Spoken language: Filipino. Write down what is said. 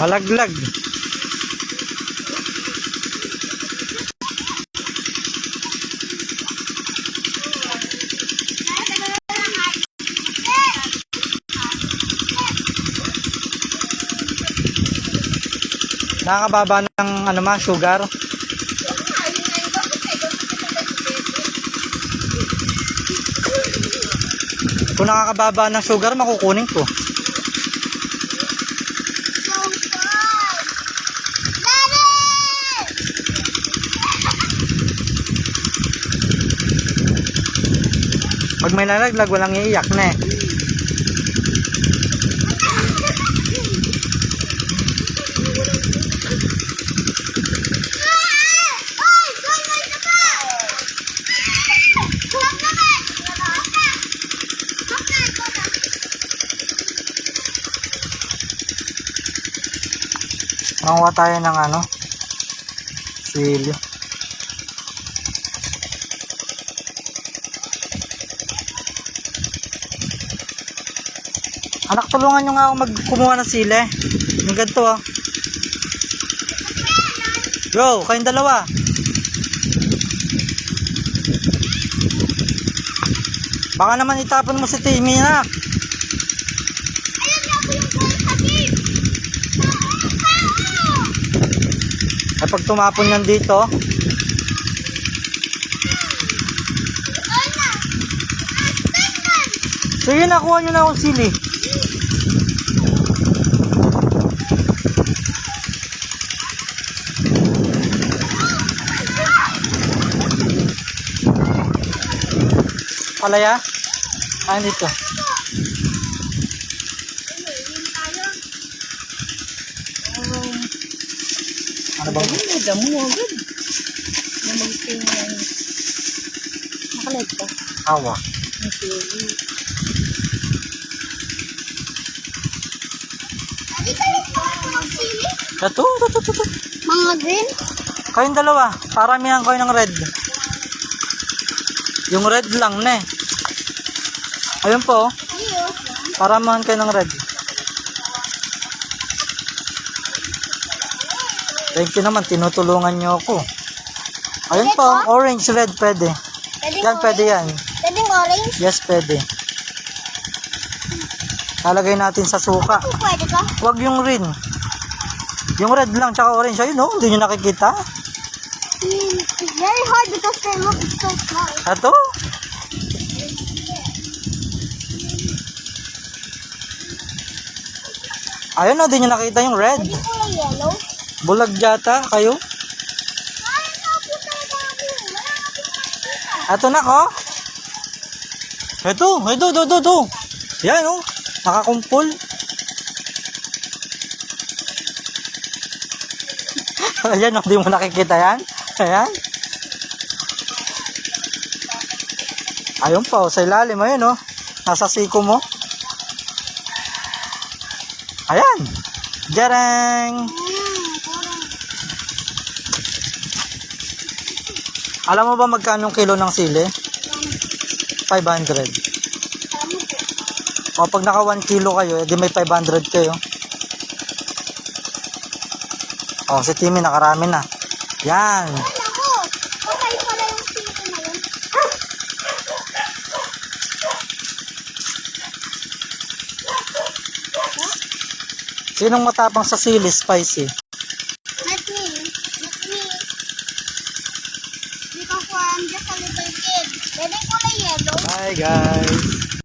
Malaglag. Nakakababa ng ano ma, sugar. Kung nakakababa ng sugar, makukunin ko. Pag may nalaglag, walang iiyak na eh. Manguha tayo ng ano, sili. Anak, tulungan nyo nga ako magkumuha ng sili. Yung ganito ah. Go, kayong dalawa. Baka naman itapon mo si Timmy na. Ay pag tumapon yan dito, sige nakuha nyo na akong sili. Palaya? Ah, dito. Ano bang? Ano damo agad? Na magtingin. Nakalag ka. Awa. Ang sili. Ito, ito, ito, ito. Mga green? Kayong dalawa, paramihan kayo ng red. Yung red lang ne. Ayun po, oh. Paramihan kayo ng red. Thank you naman, tinutulungan niyo ako. Ayun po, orange, red, pwede. Pwede Yan, pwede yan. Pwedeng orange? Yes, pwede. Lalagay natin sa suka. Kung pwede ka? Huwag yung green. Yung red lang, tsaka orange. Ayun, oh, hindi nyo nakikita. It's very hard because they look so small. Ito. Ayun na, di nyo nakita yung red. Pwede ko yung yellow? Bulag yata kayo. Ito na ko. Ito, ito, ito, ito, ito. Yan oh, nakakumpul. Ayan, oh, di mo nakikita yan. Ayan. Ayun pa, oh, sa ilalim, ayun oh. Nasa siko mo. Ayan. Jarang! Alam mo ba magkano kilo ng sili? 500. O pag naka 1 kilo kayo, edi may 500 kayo. O si Timmy nakarami na. Yan. Sinong matapang sa sili, spicy? Not me. Not me. Because I'm just a little kid. Pwede ko na yellow. Bye guys.